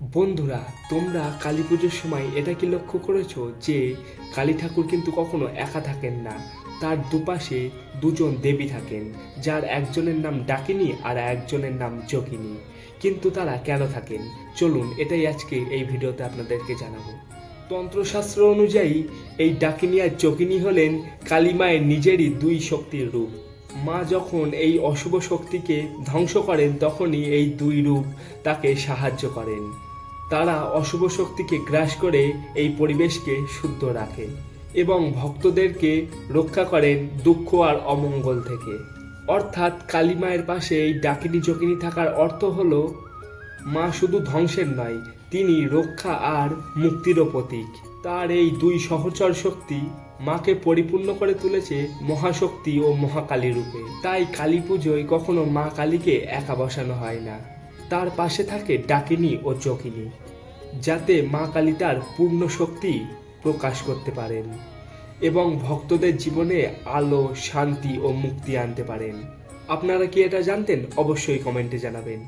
বন্ধুরা, তোমরা কালী পুজোর সময় এটা কি লক্ষ্য করেছ যে কালী ঠাকুর কিন্তু কখনো একা থাকেন না? তার দুপাশে দুজন দেবী থাকেন, যার একজনের নাম ডাকিনী আর একজনের নাম যোগিনী। কিন্তু তারা কেন থাকেন? চলুন, এটাই আজকে এই ভিডিওতে আপনাদেরকে জানাব। তন্ত্রশাস্ত্র অনুযায়ী, এই ডাকিনী আর যোগিনী হলেন কালী মায়ের নিজেরই দুই শক্তির রূপ। মা যখন এই অশুভ শক্তিকে ধ্বংস করেন, তখনই এই দুই রূপ তাকে সাহায্য করেন। তারা অশুভ শক্তিকে গ্রাস করে এই পরিবেশকে শুদ্ধ রাখেন এবং ভক্তদেরকে রক্ষা করেন দুঃখ আর অমঙ্গল থেকে। অর্থাৎ কালী মায়ের পাশে এই ডাকিনী যোগিনী থাকার অর্থ হলো, মা শুধু ধ্বংসের নয়, তিনি রক্ষা আর মুক্তিরও প্রতীক। তার এই দুই সহচর শক্তি মাকে পরিপূর্ণ করে তুলেছে মহাশক্তি ও মহাকালী রূপে। তাই কালী পুজোয় কখনো মা কালীকে একা বসানো হয় না। তার পাশে থাকে ডাকিনী ও চকিনী, যাতে মা কালী তার পূর্ণ শক্তি প্রকাশ করতে পারেন এবং ভক্তদের জীবনে আলো, শান্তি ও মুক্তি আনতে পারেন। আপনারা কি এটা জানতেন? অবশ্যই কমেন্টে জানাবেন।